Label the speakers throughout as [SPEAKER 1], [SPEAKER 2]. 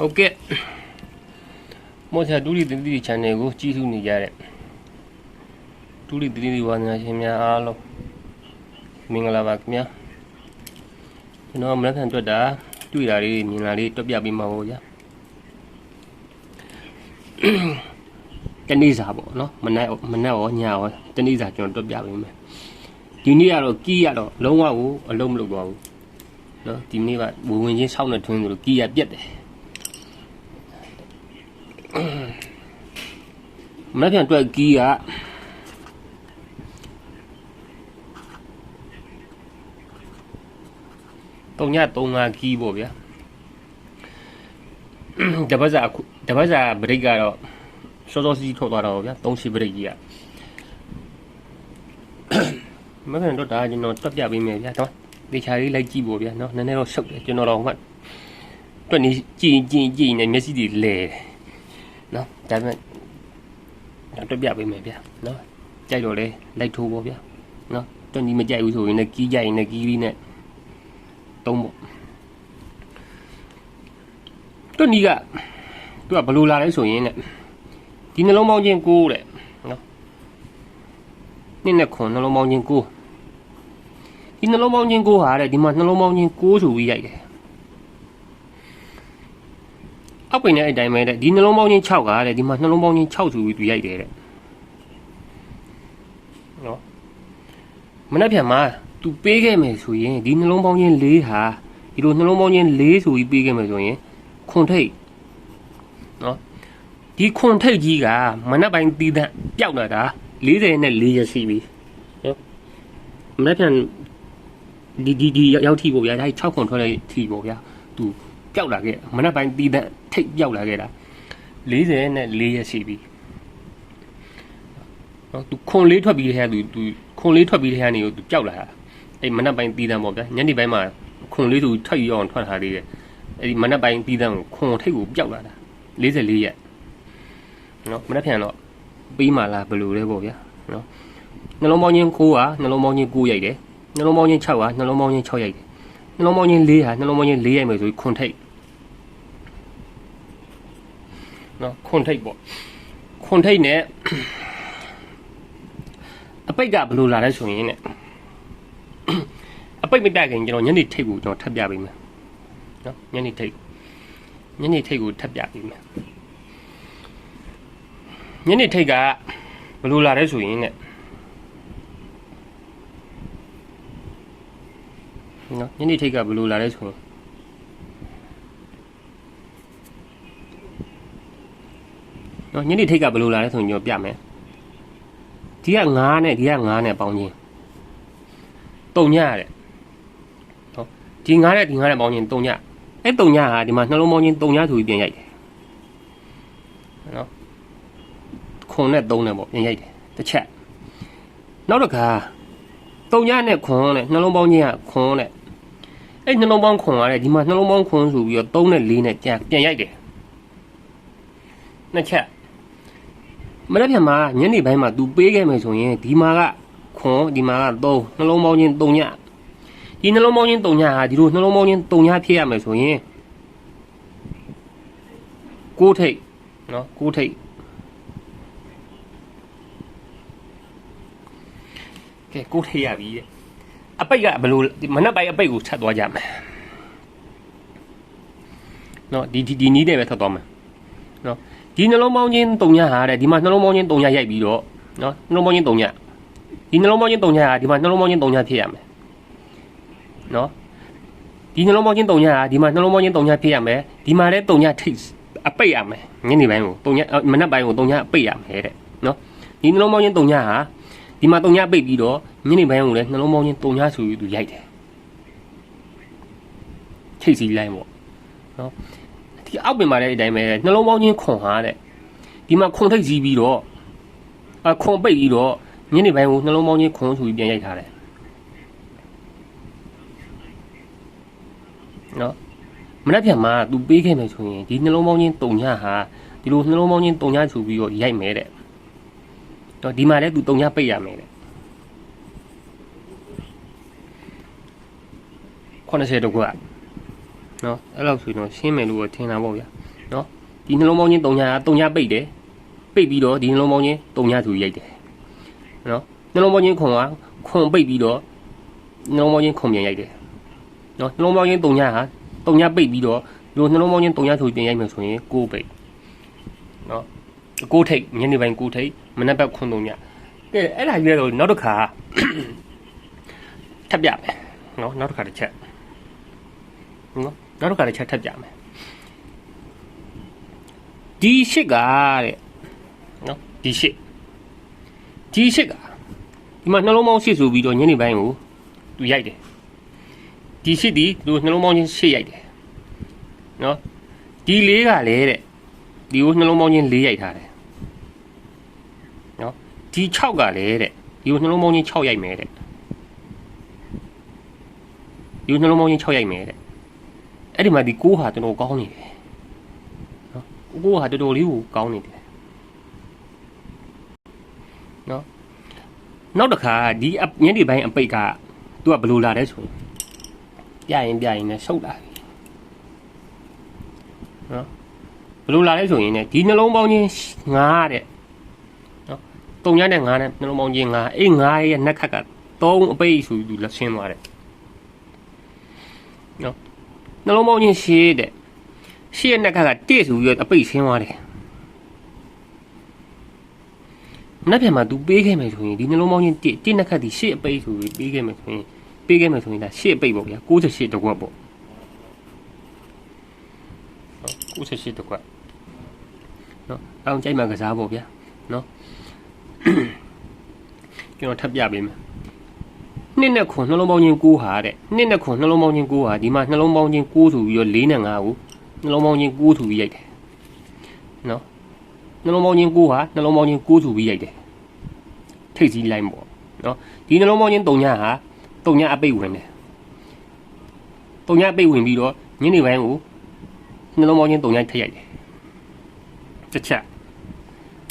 [SPEAKER 1] ဟုတ်ကဲ့မောချာဒူလီတတိ channel ကိုကြည့်ရှုနေကြတဲ့ဒူလီတတိဝါသနာရှင်များအားလုံးမင်္ဂလာပါခင်ဗျာကျွန်တော်မနက်ဖြန်တွေ့တာတွေ့တာလေးမြင်လာလေးတွက်ပြပေးမှာပေါ့ဗျာတနေ့စာပေါ့နော်မနက်မနက်ရောညရောတနေ့စာကျွန်တော်တွက်ပြပေးမယ်ဒီနေ့ကတော့ကီးရတော့လုံးဝကိုအလုံးမလုပ်တော့ဘူးနော်ဒီနေ့ကဝဝင်ချင်းဆောက်နေထွင်းဆိုလို့ကီးရပြက်တယ် မနေ့ပြန်တွက်ကီးကတုံည35ကီးပေါ့ဗျာတပတ်စာအခုတပတ်စာဘရိတ်ကတော့စောစောစီးထွက်သွားတော့ဗျာ30ဘရိတ်ကြီးကမနေ့တော့ဒါကျွန်တော်တွက်ပြပေးမယ်ဗျာတော့တေချာလေးလိုက်ကြည့်ပေါ့ဗျာနော်နည်းနည်းတော့ရှုပ်တယ်ကျွန်တော်တော့မှတွက်နေကြည့်ကြည့်ကြည့်နေမျက်စိတွေလဲတယ်နော် ဒါပေမဲ့တော့တွက်ပြပေးမယ်ဗျာနော်ကြိုက်တော့လေလိုက်ထိုးပေါ့ဗျာနော်တွက်ဒီမကြိုက်ဘူးဆိုရင်လည်းကီးကြိုက်ရင်လည်းကီးလေးနဲ့သုံးပေါ့တွက်ဒီကသူကဘယ်လိုလာလဲဆိုရင်တဲ့ဒီနှလုံးပေါင်းချင်းကိုတဲ့နော်နှစ်နဲ့ခွန်နှလုံးပေါင်းချင်းကိုဒီနှလုံးပေါင်းချင်းကိုဟာတဲ့ဒီမှာနှလုံးပေါင်းချင်းကိုဆိုပြီးရိုက်တယ် အောက်ပိန်နဲ့အတိုင်းပဲတဲ့ဒီနှလုံးပေါင်းချင်း6ကတဲ့ဒီမှာနှလုံးပေါင်းချင်း6ဆိုပြီးသူရိုက်တယ်တဲ့နော်မနေ့ပြန်မှာသူပေးခဲ့မယ်ဆိုရင်ဒီနှလုံးပေါင်းချင်း4ဟာဒီလိုနှလုံးပေါင်းချင်း4ဆိုပြီးပေးခဲ့မယ်ဆိုရင်ခွန်ထိတ်နော်ဒီခွန်ထိတ်ကြီးကမနေ့ပိုင်းတီးတဲ့ပျောက်လာတာ40နဲ့4ရရှိပြီနော်မနေ့ပြန်ဒီဒီဒီရောက်ထိပေါ့ဗျာဒါ6ခွန်ထွက်လိုက်ထိပေါ့ဗျာသူ ပျောက်လာခဲ့မနက်ပိုင်းတီးတဲ့ထိတ်ပျောက်လာခဲ့တာ40နဲ့4ရက်ရှိပြီနော်သူခွန်လေးထွက်ပြီးတဲ့ဟာသူသူခွန်လေးထွက်ပြီးတဲ့ဟာနေကိုသူပျောက်လာတာအဲ့မနက်ပိုင်းတီးတဲ့ပေါ့ဗျာညနေပိုင်းမှာခွန်လေးသူထွက်ရအောင်ထွက်ထားသေးတယ်အဲ့ဒီမနက်ပိုင်းတီးတဲ့ကိုခွန်ထိတ်ကိုပျောက်လာတာ44ရက်နော်မနက်ဖြန်တော့ပြီးမှလားဘယ်လိုလဲပေါ့ဗျာနော်နှလုံးပေါင်းချင်း9ကနှလုံးပေါင်းချင်း9ရိုက်တယ်နှလုံးပေါင်းချင်း6ကနှလုံးပေါင်းချင်း6ရိုက်တယ်နှလုံးပေါင်းချင်း4ဟာနှလုံးပေါင်းချင်း4ရိုက်မယ်ဆိုပြီးခွန်ထိတ် နော်ခွန်ထိတ်ပေါ့ခွန်ထိတ်နဲ့အပိတ်ကဘယ်လိုလာလဲဆိုရင်နဲ့အပိတ်မတက်ခင်ကျွန်တော်ညနေထိတ်ကိုကျွန်တော်ထပ်ပြပေးမယ်နော်ညနေထိတ်ညနေထိတ်ကိုထပ်ပြပေးမယ်ညနေထိတ်ကဘယ်လိုလာလဲဆိုရင်နဲ့နော်ညနေထိတ်ကဘယ်လိုလာလဲဆိုရင် နော်ညနေထိတ်ကဘယ်လိုလာလဲဆိုရင်ကျွန်တော်ပြမယ်ဒီက9နဲ့ဒီက9နဲ့ပေါင်းချင်းတုံညတဲ့ဟောဒီ9နဲ့ဒီ9နဲ့ပေါင်းချင်းတုံညအဲ့တုံညဟာဒီမှာနှလုံးပေါင်းချင်းတုံညဆိုပြီးပြန်ရိုက်တယ်နော်ခွန်နဲ့3နဲ့ပေါ့ပြန်ရိုက်တယ်တစ်ချက်နောက်တစ်ခါတုံညနဲ့ခွန်နဲ့နှလုံးပေါင်းချင်းကခွန်နဲ့အဲ့နှလုံးပေါင်းခွန်ကလည်းဒီမှာနှလုံးပေါင်းခွန်ဆိုပြီးတော့3နဲ့4နဲ့ပြန်ပြန်ရိုက်တယ်နှစ်ချက် မနေ့ပြန်မှာညနေပိုင်းမှာ तू ပေးခဲ့မယ်ဆိုရင်ဒီမှာကခွန်ဒီမှာက3နှလုံးပေါင်းချင်း3ညဒီနှလုံးပေါင်းချင်း3ညဟာဒီလိုနှလုံးပေါင်းချင်း3ညဖြစ်ရမယ်ဆိုရင်6ထိတ်နော်6ထိတ်ကဲ6ထိတ်ရပြီတဲ့အပိတ်ကဘယ်လိုမနေ့ပိုင်းအပိတ်ကိုချက်သွားကြမယ်နော်ဒီဒီဒီနီးတယ်ပဲထွက်သွားမယ်နော် ဒီနှလုံးပေါင်းချင်းတုံညဟာတဲ့ဒီမှာနှလုံးပေါင်းချင်းတုံညရိုက်ပြီးတော့နော်နှလုံးပေါင်းချင်းတုံညဒီနှလုံးပေါင်းချင်းတုံညဟာဒီမှာနှလုံးပေါင်းချင်းတုံညဖြစ်ရမယ်နော်ဒီနှလုံးပေါင်းချင်းတုံညဟာဒီမှာနှလုံးပေါင်းချင်းတုံညဖြစ်ရမယ်ဒီမှာလည်းတုံညထိတ်အပိတ်ရမယ်ညနေပိုင်းကိုတုံညမနက်ပိုင်းကိုတုံညအပိတ်ရမယ်တဲ့နော်ဒီနှလုံးပေါင်းချင်းတုံညဟာဒီမှာတုံညပိတ်ပြီးတော့ညနေပိုင်းကိုလည်းနှလုံးပေါင်းချင်းတုံညဆိုပြီးသူရိုက်တယ်ထိတ်စီလိုက်ပေါ့နော် ဒီအောက်ပင်မှာလည်းအတိုင်းပဲနှလုံးပေါင်းချင်းခွန်ဟာတဲ့ဒီမှာခွန်ထိတ်စီးပြီးတော့အခွန်ပိတ်ပြီးတော့ညနေပိုင်းကိုနှလုံးပေါင်းချင်းခွန်ဆိုပြီးပြန်ရိုက်ထားတယ်နော်မနေ့ပြန်မှာ तू ပေးခဲ့မယ်ဆိုရင်ဒီနှလုံးပေါင်းချင်းတုံညဟာဒီလိုနှလုံးပေါင်းချင်းတုံညဆိုပြီးတော့ရိုက်မယ်တဲ့တော့ဒီမှာလည်း तू တုံညပိတ်ရမယ်တဲ့80တကွာ နော်အဲ့လောက်ဆိုရင်တော့ရှင်းမယ်လို့ထင်တာပေါ့ဗျာနော်ဒီနှလုံးပေါင်းချင်း3ည3ညပိတ်တယ်ပိတ်ပြီးတော့ဒီနှလုံးပေါင်းချင်း3ညသူရိုက်တယ်နော်နှလုံးပေါင်းချင်းခွန်ကခွန်ပိတ်ပြီးတော့နှလုံးပေါင်းချင်းခွန်ပြန်ရိုက်တယ်နော်နှလုံးပေါင်းချင်း3ညဟာ3ညပိတ်ပြီးတော့ဒီနှလုံးပေါင်းချင်း3ညသူပြန်ရိုက်မယ်ဆိုရင်6ပိတ်နော်6ထိတ်ညနေပိုင်း6ထိတ်မနက်ဘက်ခွန်3ညကဲအဲ့ဒါကြီးတော့နောက်တစ်ခါထပ်ပြမယ်နော်နောက်တစ်ခါတစ်ချက်နော် နောက်တစ်ခါတစ်ချက်ထပ်ပြမယ်ဒီရှစ်ကတဲ့နော်ဒီရှစ်ဒီရှစ်ကဒီမှာနှလုံးပေါင်းရှစ်ဆိုပြီးတော့ညနေပိုင်းကိုသူရိုက်တယ်ဒီရှစ်ဒီသူနှလုံးပေါင်းချင်းရှစ်ရိုက်တယ်နော်ဒီလေးကလည်းတဲ့ဒီကိုနှလုံးပေါင်းချင်းလေးရိုက်ထားတယ်နော်ဒီ6ကလည်းတဲ့ဒီကိုနှလုံးပေါင်းချင်း6ရိုက်မယ်တဲ့ဒီနှလုံးပေါင်းချင်း6ရိုက်မယ်တဲ့ အဲ့ဒီမှာဒီ6ဟာတော်တော်ကောင်းနေတယ်နော်6ဟာတော်တော်လေးကိုကောင်းနေတယ်နော်နောက်တစ်ခါဒီအညနေပိုင်းအပိတ်ကသူကဘယ်လိုလာလဲဆိုရင်ပြရင်ပြရင်လည်းရှုပ်လာပြီနော်ဘယ်လိုလာလဲဆိုရင်ねဒီနှလုံးပေါင်းချင်း9တဲ့နော်တုံညတဲ့9နဲ့နှလုံးပေါင်းချင်း9အေး9ရဲ့နှက်ခတ်က3အပိတ်ဆိုပြီးသူလက်ရှင်းသွားတယ်နှ လုံးပေါင်းချင်းရှေးတဲ့ရှေးရဲ့နှက်ကကတစ်ဆိုပြီးတော့အပိတ်ဆင်းသွားတယ်မနေ့ပြန်မှာ तू ပေးခဲ့မယ်ဆိုရင်ဒီနှလုံးပေါင်းချင်းတစ်တစ်နှက်ကဒီရှေးအပိတ်ဆိုပြီးပေးခဲ့မယ်ဆိုရင်ပေးခဲ့မယ်ဆိုရင်ဒါရှေးအပိတ်ပေါ့ဗျာ68တကွက်ပေါ့68တကွက်နော်အောင်ကြိုက်မှာကစားပေါ့ဗျာနော်ကျွန်တော်ထပ်ပြပေးမယ် နှစ်နဲ့ခွန်နှလုံးပေါင်းချင်း9ဟာတဲ့နှစ်နဲ့ခွန်နှလုံးပေါင်းချင်း9ဟာဒီမှာနှလုံးပေါင်းချင်း9ဆိုပြီးတော့4နဲ့5ကိုနှလုံးပေါင်းချင်း9ဆိုပြီးရိုက်တယ်နော်နှလုံးပေါင်းချင်း9ဟာနှလုံးပေါင်းချင်း9ဆိုပြီးရိုက်တယ်ထိတ်စီးလိုက်ပေါ့နော်ဒီနှလုံးပေါင်းချင်း3ညဟာ3ညအပိတ်ဝင်တယ်3ညအပိတ်ဝင်ပြီးတော့ညနေပိုင်းကိုနှလုံးပေါင်းချင်း3ညထည့်ရိုက်တယ်တစ်ချက်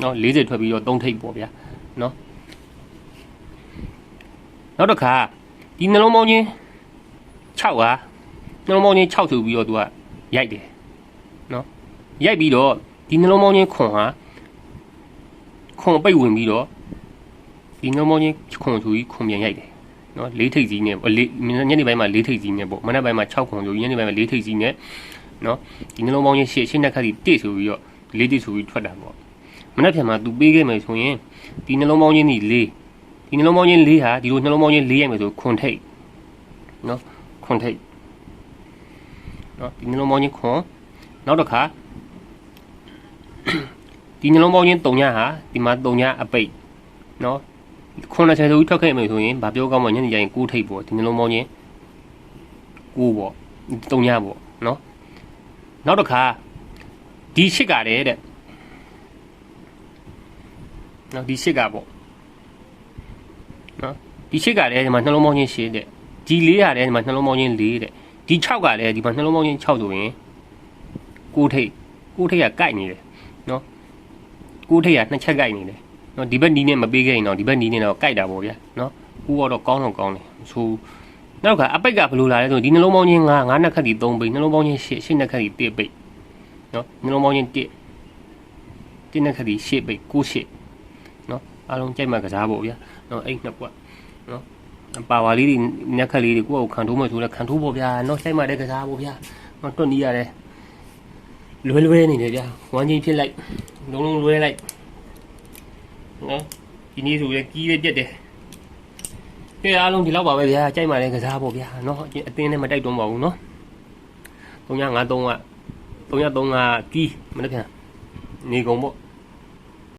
[SPEAKER 1] နော်40ထွက်ပြီးတော့3ထိပ်ပေါ့ဗျာနော် နောက်တစ်ခါဒီနှလုံးပေါင်းချင်း6ဟာနှလုံးပေါင်းချင်း6ဆိုပြီးတော့သူကရိုက်တယ်နော်ရိုက်ပြီးတော့ဒီနှလုံးပေါင်းချင်းခွန်ဟာခွန်ပိတ်ဝင်ပြီးတော့ဒီနှလုံးပေါင်းချင်းခွန်ဆိုပြီးခွန်ပြန်ရိုက်တယ်နော်လေးထိပ်စီးနဲ့လေးညနေပိုင်းမှာလေးထိပ်စီးနဲ့ပေါ့မနေ့ပိုင်းမှာ6ခွန်ဆိုပြီးညနေပိုင်းမှာလေးထိပ်စီးနဲ့နော်ဒီနှလုံးပေါင်းချင်းရှေ့ရှေ့နှက်ခါဒီတစ်ဆိုပြီးတော့လေးတိဆိုပြီးထွက်တာပေါ့မနေ့ပြန်မှာသူပေးခဲ့မယ်ဆိုရင်ဒီနှလုံးပေါင်းချင်းဒီလေး ဒီနှလုံးပေါင်းချင်း၄ဟာဒီလိုနှလုံးပေါင်းချင်း၄ရိုက်မယ်ဆိုခွန်ထိတ်နော်ခွန်ထိတ်နော်ဒီနှလုံးပေါင်းချင်းခွန်နောက်တစ်ခါဒီနှလုံးပေါင်းချင်း၃ညဟာဒီမှာ၃ညအပိတ်နော်ခွန်20ဆိုပြီးထွက်ခဲ့မယ်ဆိုရင်ဗာပြောကောင်းမှညနေကျရင်9ထိတ်ပေါ့ဒီနှလုံးပေါင်းချင်း9ပေါ့၃ညပေါ့နော်နောက်တစ်ခါဒီရှစ်ကလည်းတဲ့နော်ဒီရှစ်ကပေါ့နော် ဒီရှစ်ကလည်းဒီမှာနှလုံးပေါင်းချင်းရှစ်တဲ့ဒီလေးကလည်းဒီမှာနှလုံးပေါင်းချင်း၄တဲ့ဒီ6ကလည်းဒီမှာနှလုံးပေါင်းချင်း6ဆိုရင်ကိုထိတ်ကိုထိတ်ကကိုက်နေတယ်နော်ကိုထိတ်ကနှစ်ချက်ကိုက်နေတယ်နော်ဒီဘက်နီးနဲ့မပေးခဲ့ရင်တော့ဒီဘက်နီးနဲ့တော့ကိုက်တာပေါ့ဗျာနော်ကိုကတော့ကောင်းတော့ကောင်းတယ်ဆိုနောက်ကအပိတ်ကဘယ်လိုလာလဲဆိုဒီနှလုံးပေါင်းချင်း9 9နှစ်ခက်ဒီ3ပိတ်နှလုံးပေါင်းချင်း10 10နှစ်ခက်ဒီ1ပိတ်နော်နှလုံးပေါင်းချင်း1 1နှစ်ခက်ဒီ10ပိတ်9 10နော်အားလုံးကြိုက်မှကစားဖို့ဗျာနော်အဲ့နှစ်ပွက်နော် ပါဝါလေးတွေညက်ခက်လေးတွေကိုယ့်ကိုခံထိုးမှဆိုလဲခံထိုးဖို့ဗျာနော်ဆိုင်မှတဲ့ကစားဖို့ဗျာနော်တွတ်နီးရတယ်လွယ်လွယ်နေတယ်ဗျာဝမ်းချင်းဖြစ်လိုက်လုံးလုံးလွဲလိုက်နော်ဒီနေ့ဆိုလဲကြီးလေးပြက်တယ်ကဲအားလုံးဒီလောက်ပါပဲဗျာကြိုက်မှလည်းကစားဖို့ဗျာနော်အတင်းနဲ့မတိုက်တွန်းပါဘူးနော်3953က3953ကကြီးမနေ့ပြန်နေကုန်ပေါ့